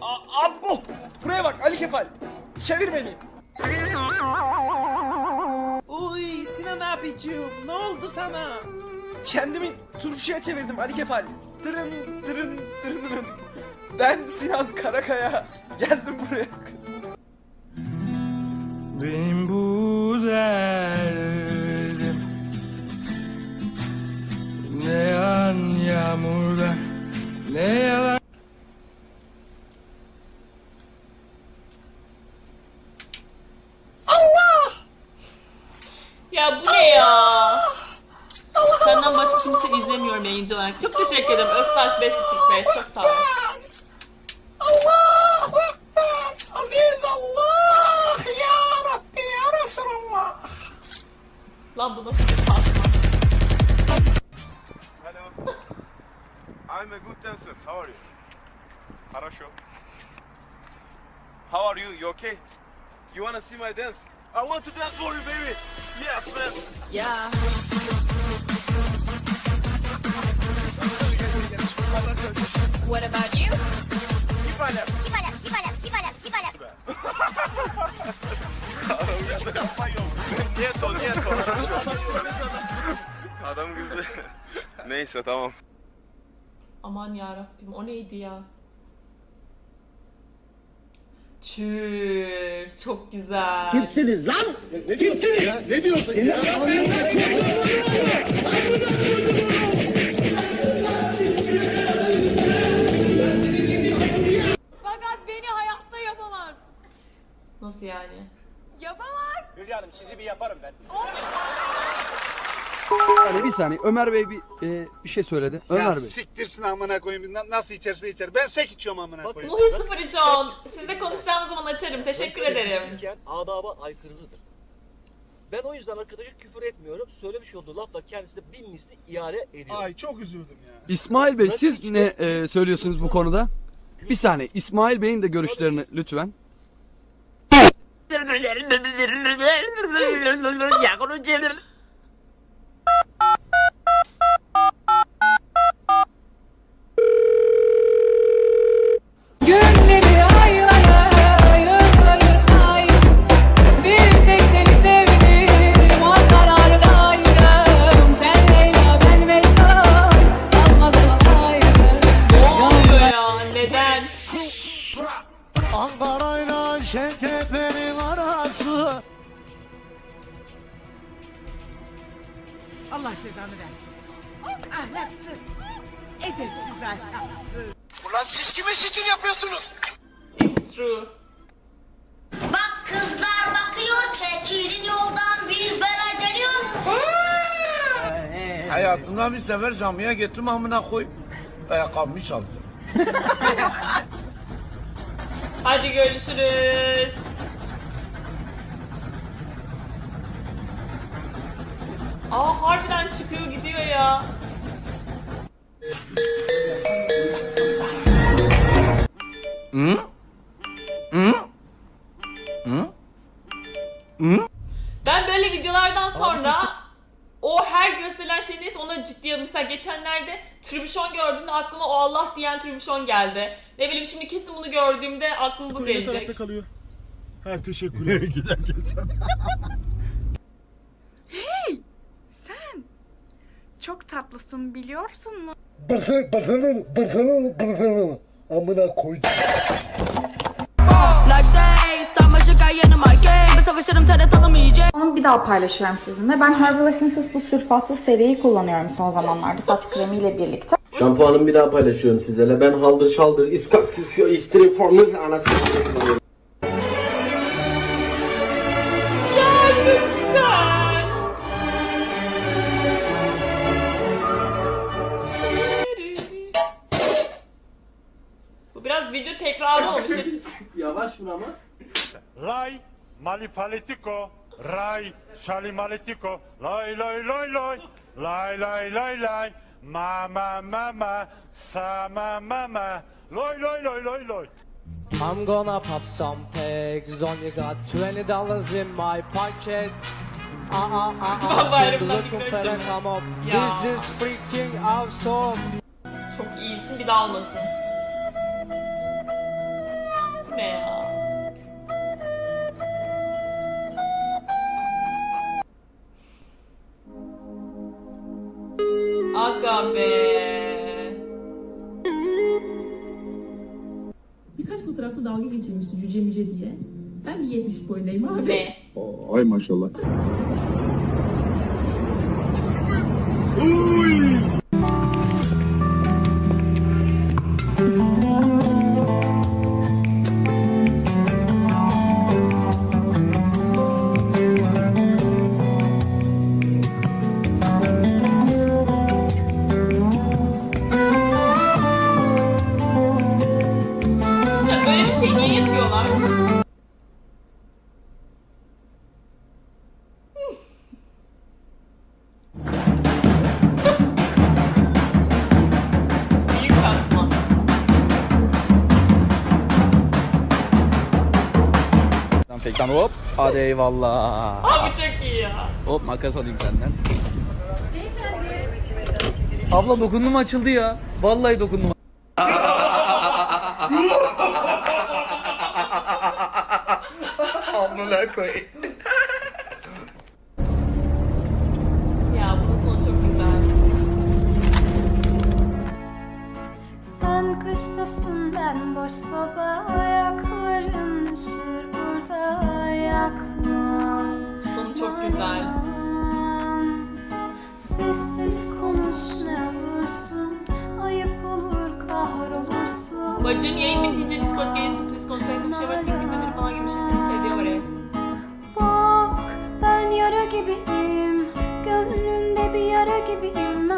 A- Abo! Buraya bak Ali Kefal. Çevir beni. Uy Sinan abicim ne oldu sana? Kendimi turşuya çevirdim Ali Kefal. Tırın tırın tırın tırın. Ben Sinan Karakaya. Geldim buraya. Benim bu derdim Ne yağan yağmurda Ne yalan Ya bu ne ya? Senden başka kimse izlemiyorum yayıncı olarak. Çok teşekkür ederim. Öztaş 545. Çok sağ ol. Lan bu nasıl bir patron? Hello. I'm a good dancer. How are you? Хорошо. How are you? You okay? You wanna see my dance? I want to dance for you, baby. Yes, man. Up, keep on up, keep on up, keep on up. Nieto, nieto. Adam kızdı. Neyse tamam. Aman ya Rabbim o neydi ya? Çüş çok güzel. Kimsiniz lan? Kimsiniz? Ya, ne diyorsun ya? Fakat Nasıl yani? Yapamaz. Yani bir saniye Ömer Bey bir e, bir şey söyledi. Ömer Ya Bey. siktirsin amına koyayım. Na- Nasıl içerse içer. Ben sek içiyorum amına koyayım. Muhi 0310. Sizle konuşacağımız zaman açarım. Teşekkür ederim. Fiziken adaba aykırıdır. Ben o yüzden arkadaşa küfür etmiyorum. Söylemiş olduğu lafla kendisine bin misli iade ediyorum. Ay çok üzüldüm ya. İsmail Bey siz ne e, söylüyorsunuz bu konuda? Bir saniye İsmail Bey'in de görüşlerini lütfen. Ya conocí. Allah cezanı versin. Ahlaksız. Edepsiz ahlaksız. Ulan siz kime şekil yapıyorsunuz? It's true. Bak kızlar bakıyor çekilin yoldan bir bela geliyor. Hayatımda bir sefer camiye gittim amına koy. Ayakkabımı çaldı. Hadi görüşürüz. Aa harbiden çıkıyor gidiyor ya. Ben böyle videolardan sonra o her gösterilen şey neyse ona ciddiye alıyorum. Mesela geçenlerde tribüşon gördüğümde aklıma o Allah diyen tribüşon geldi. Ne bileyim şimdi kesin bunu gördüğümde aklıma bu gelecek. kalıyor. Ha teşekkürler. Giderken Sen çok tatlısın biliyorsun mu? Barcelona, Barcelona, Barcelona, Barcelona. Amına koydum. Onu bir daha paylaşıyorum sizinle. Ben Herbal Essences bu sülfatsız seriyi kullanıyorum son zamanlarda saç kremiyle birlikte. Şampuanımı bir daha paylaşıyorum sizlerle. Ben haldır şaldır iskas kısıyor formül anasını biraz video tekrarı olmuş. Yavaş vur ama. Lay malifalitiko Ray şalimaletiko Lay lay lay lay Lay lay lay lay Ma ma ma ma Sa ma ma ma Loy loy loy loy loy I'm gonna pop some pegs on you got 20 dollars in my pocket. Uh Ben uh. bayramdan Looking for a come up. This is freaking awesome. Çok iyisin bir daha olmasın. Ne ya? Aga be. Birkaç fotoğrafta dalga geçirmişsin cüce müce diye. Ben bir 70 boyundayım abi. Ne? Ay maşallah. Fekten hop. Hadi eyvallah. Abi çok iyi ya. Hop makas alayım senden. Abla dokundum açıldı ya. Vallahi dokundum. Amına koy. Ya bunun sonu çok güzel. Sen kıştasın ben boş soba ayakların yakma. Sonu çok güzel. Sessiz konuş ne olursun ayıp olur kahrolursun. Bacım yayın bitince Discord gelirsin please konuşalım bir şey var teklif öneri falan gibi bir şey seni seviyor oraya. Bak ben yara gibiyim Gönlünde bir yara gibiyim Ne